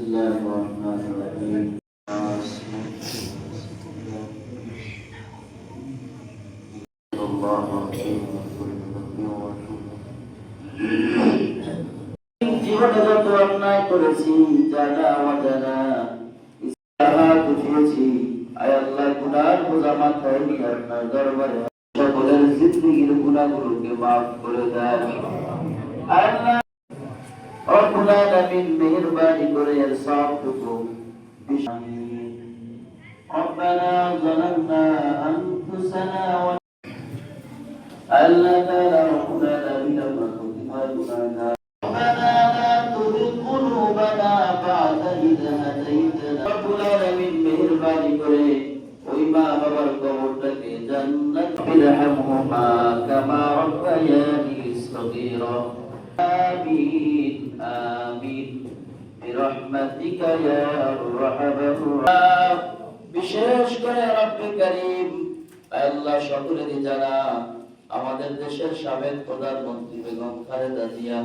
الله الرحمن الرحيم الله الرحيم জীবনে যত অন্যায় করেছি জানা অজানা ইসলাহাত উঠিয়েছি আয় আল্লাহ গুনার বোঝা মাথায় নিয়ে আপনার দরবারে সকলের জিন্দগির গুণাগুলোকে মাফ করে দেয় আয় আল্লাহ রব্বুল আলামিন মেহেরবানি করে এর সবটুকু ربنا ظلمنا أنفسنا و ألا ربنا من ربنا ربنا لا تزغ قلوبنا بعد إذ هديتنا رب العالمين মেহেরবানি করে ওই মা বাবার কবরটাকে জান্নাত বিরহামহুমা কামা রব্বায়ানি সগীরা آمين آمين برحمتك يا أرحم الراحمين বিশেষ করে রব্বে করিম আল্লাহ সকলেরই যারা আমাদের দেশের সাবেক প্রধানমন্ত্রী বেগম খালেদা জিয়া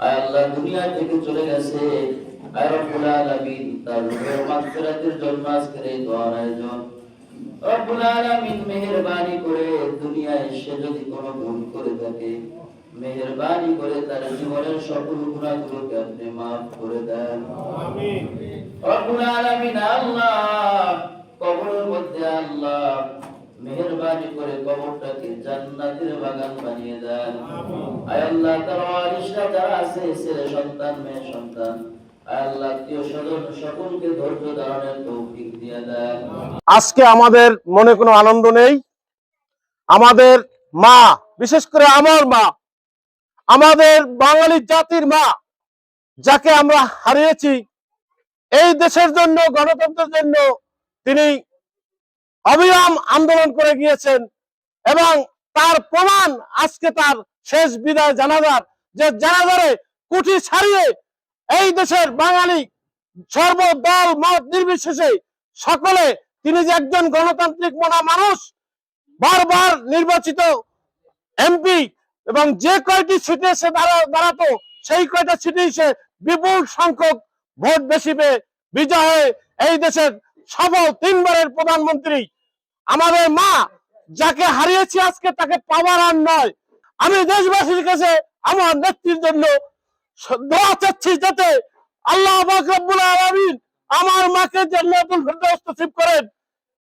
আয় আল্লাহ দুনিয়া থেকে চলে গেছে আয় রব্বুল আলামিন তার রূহের মাগফিরাতের জন্য আজকের এই দোয়ার আয়োজন রব্বুল আলামিন মেহেরবানি করে দুনিয়ায় এসে যদি কোনো ভুল করে থাকে মেহেরবানি করে তার জীবনের সকল গুণাগুলোকে আপনি মাফ করে দেন। রব্বুল আলামিন আল্লাহ কবরের মধ্যে আল্লাহ মেহেরবানি করে কবরটাকে জান্নাতের বাগান বানিয়ে দেন। আয় আল্লাহ তার ওয়ারিসরা যারা আছে ছেলে সন্তান মেয়ে সন্তান আজকে আমাদের মনে কোনো আনন্দ নেই। আমাদের মা, বিশেষ করে আমার মা, আমাদের বাঙালি জাতির মা, যাকে আমরা হারিয়েছি, এই দেশের জন্য, গণতন্ত্রের জন্য তিনি অবিরাম আন্দোলন করে গিয়েছেন এবং তার প্রমাণ আজকে তার শেষ বিদায় জানাজার যে জানাজারে কুঠি ছাড়িয়ে এই দেশের বাঙালি সর্বদল, মত নির্বিশেষে সকলে তিনি যে একজন গণতান্ত্রিক মনা মানুষ, বারবার নির্বাচিত এমপি এবং যে কয়টি সিটে সে দাঁড়াতো, সেই কয়টা সিটে সে বিপুল সংখ্যক ভোট বেশি পেয়ে বিজয় হয়ে এই দেশের সফল তিনবারের প্রধানমন্ত্রী। আমাদের মা যাকে হারিয়েছি আজকে তাকে পাওয়ার আর নয়। আমি দেশবাসীর কাছে আমার নেত্রীর জন্য দোয়া চাচ্ছি যাতে আল্লাহ রব্বুল আলমিন আমার মাকে যে ফেরদাউস করেন।